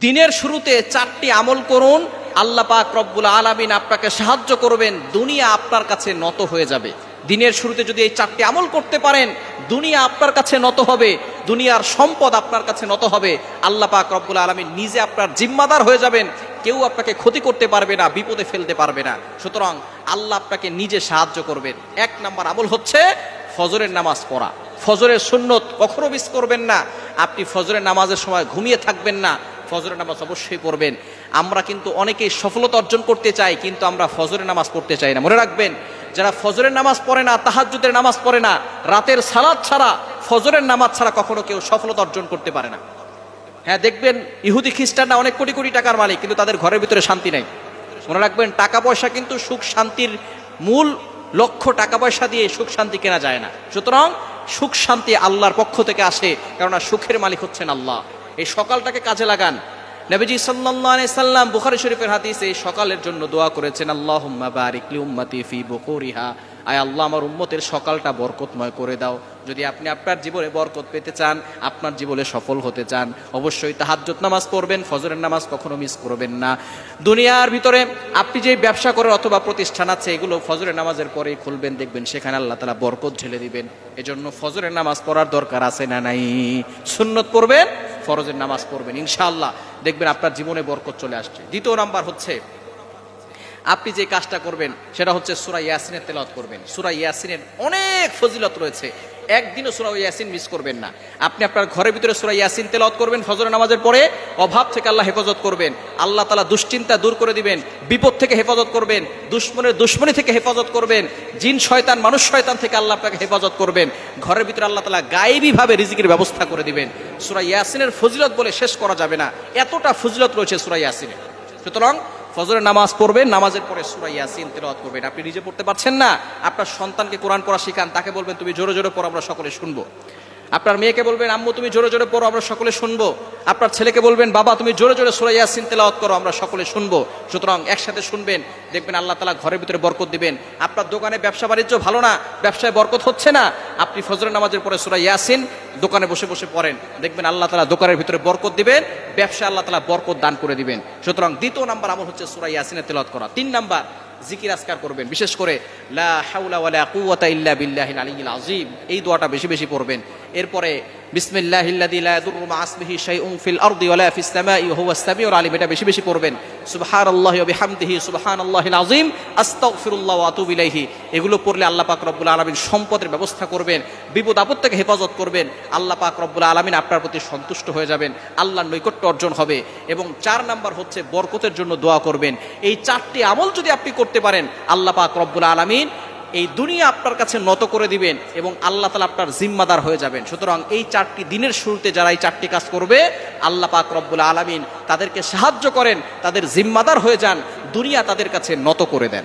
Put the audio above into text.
দিনের শুরুতে চারটি আমল করুন, আল্লাহ পাক রব্বুল আলামিন আপনাকে সাহায্য করবেন, দুনিয়া আপনার কাছে নত হয়ে যাবে। দিনের শুরুতে যদি এই চারটি আমল করতে পারেন, দুনিয়া আপনার কাছে নত হবে, দুনিয়ার সম্পদ আপনার কাছে নত হবে, আল্লাহ পাক রব্বুল আলামিন নিজে আপনার জিম্মাদার হয়ে যাবেন, কেউ আপনাকে ক্ষতি করতে পারবে না, বিপদে ফেলতে পারবে না। সুতরাং আল্লাহ আপনাকে নিজে সাহায্য করবেন। এক নাম্বার আমল হচ্ছে ফজরের নামাজ পড়া। ফজরের সুন্নত কখনো মিস করবেন না। আপনি ফজরের নামাজের সময় ঘুমিয়ে থাকবেন না। ফজরের নামাজ অবশ্যই পড়বেন। আমরা কিন্তু অনেকেই সফলতা অর্জন করতে চাই, কিন্তু আমরা ফজরের নামাজ পড়তে চাই না। মনে রাখবেন, যারা ফজরের নামাজ পড়ে না, তাহাজ্জুদের নামাজ পড়ে না, রাতের সালাদ ছাড়া ফজরের নামাজ ছাড়া কখনো কেউ সফলতা অর্জন করতে পারে না। হ্যাঁ দেখবেন, ইহুদি খ্রিস্টানরা অনেক কোটি কোটি টাকার মালিক, কিন্তু তাদের ঘরের ভিতরে শান্তি নাই। মনে রাখবেন, টাকা পয়সা কিন্তু সুখ শান্তির মূল লক্ষ্য টাকা পয়সা দিয়ে সুখ শান্তি কেনা যায় না। সুতরাং সুখ শান্তি আল্লাহর পক্ষ থেকে আসে, কেননা সুখের মালিক হচ্ছেন আল্লাহ। এই সকালটাকে কাজে লাগান। নবীজি আলাইহি সাল্লাম বুখারী শরীফের হাদিসে এই সকালের জন্য দোয়া করেছেন, আল্লাহুম্মা বারিক আয় আল্লাহ, আমার উম্মতের সকালটা বরকতময় করে দাও। যদি আপনি আপনার জীবনে বরকত পেতে চান, আপনার জীবনে সফল হতে চান, অবশ্যই তাহাজ্জুদ নামাজ পড়বেন, ফজরের নামাজ কখনো মিস করবেন না। দুনিয়ার ভিতরে আপনি যে ব্যবসা করেন অথবা প্রতিষ্ঠান আছে, এগুলো ফজরের নামাজের পরেই খুলবেন, দেখবেন সেখানে আল্লাহ তালা বরকত ঢেলে দিবেন। এজন্য ফজরের নামাজ পড়ার দরকার আছে না নাই? সুন্নত পড়বেন? ফরজের নামাজ পড়বেন, ইনশাআল্লাহ। দেখবেন আপনার জীবনে বরকত চলে আসছে। দ্বিতীয় নাম্বার হচ্ছে, আপনি যে কাজটা করবেন, সেটা হচ্ছে সুরা ইয়াসিনের তেলাওয়াত করবেন। সুরা ইয়াসিনের অনেক ফজিলত রয়েছে। একদিনও সুরা ইয়াসিন মিস করবেন না। আপনি আপনার ঘরের ভিতরে সুরা ইয়াসিন তেলাওয়াত করবেন ফজর নামাজের পরে অভাব থেকে আল্লাহ হেফাজত করবেন। আল্লাহ তালা দুশ্চিন্তা দূর করে দিবেন, বিপদ থেকে হেফাজত করবেন, দুশ্মনের দুশ্মনী থেকে হেফাজত করবেন, জিন, শয়তান, মানুষ, শয়তান থেকে আল্লাহ আপনাকে হেফাজত করবেন। ঘরের ভিতরে আল্লাহ তালা গায়েবীভাবে রিজিকের ব্যবস্থা করে দিবেন। সুরা ইয়াসিনের ফজিলত বলে শেষ করা যাবে না। এতটা ফজিলত রয়েছে সুরা ইয়াসিনে সুতরাং ফজরের নামাজ পড়বেন, নামাজের পরে সুরা ইয়াসিন তেলাওয়াত করবেন। আপনি নিজে পড়তে পারছেন না, আপনার সন্তানকে কোরআন পড়া শিখান, তাকে বলবেন, তুমি জোরে জোরে পড়ো, আমরা সকলে শুনব। আপনার মেয়েকে বলবেন, আম্মু, তুমি জোরে জোরে পড়ো, আমরা সকলে শুনব। আপনার ছেলেকে বলবেন, বাবা, তুমি জোরে জোরে সুরা ইয়াসিন তেলাওয়াত করো, আমরা সকলে শুনব। সুতরাং একসাথে শুনবেন, দেখবেন আল্লাহ তালা ঘরের ভিতরে বরকত দিবেন। আপনার দোকানে ব্যবসা বাণিজ্য ভালো না, ব্যবসায় বরকত হচ্ছে না, আপনি ফজরের নামাজের পরে সুরা ইয়াসিন দোকানে বসে বসে পড়েন। দেখবেন আল্লাহ তালা দোকানের ভিতরে বরকত দিবেন ব্যবসা আল্লাহ তালা বরকত দান করে দিবেন। সুতরাং দ্বিতীয় নাম্বার আমল হচ্ছে সুরা ইয়াসিনের তেলাওয়াত করা। তিন নাম্বার, জিকির আসকার করবেন, বিশেষ করে লা হাওলা ওয়ালা কুওয়াতা ইল্লা বিল্লাহিল আলিয়্যিল আযীম। এই দোয়াটা বেশি বেশি পড়বেন। এরপরে বেশি বেশি আস্তাগফিরুল্লাহ ওয়া আতুবু এগুলো পড়লে আল্লাহ রব্বুল আলামিন সম্পদের ব্যবস্থা করবেন, বিপদ আপদ থেকে হেফাজত করবেন। আল্লাহ রব্বুল আলামিন আপনার প্রতি সন্তুষ্ট হয়ে যাবেন, আল্লাহর নৈকট্য অর্জন হবে এবং চার নাম্বার হচ্ছে বরকতের জন্য দোয়া করবেন। এই চারটি আমল যদি আপনি করতে পারেন, আল্লাহ পাক রব্বুল আলামিন এই দুনিয়া আপনার কাছে নত করে দিবেন এবং আল্লাহ তালা আপনার জিম্মাদার হয়ে যাবেন। সুতরাং এই চারটি দিনের শুরুতে যারা এই চারটি কাজ করবে, আল্লাহ পাক রব্বুল আলমিন তাদেরকে সাহায্য করেন, তাদের জিম্মাদার হয়ে যান, দুনিয়া তাদের কাছে নত করে দেন।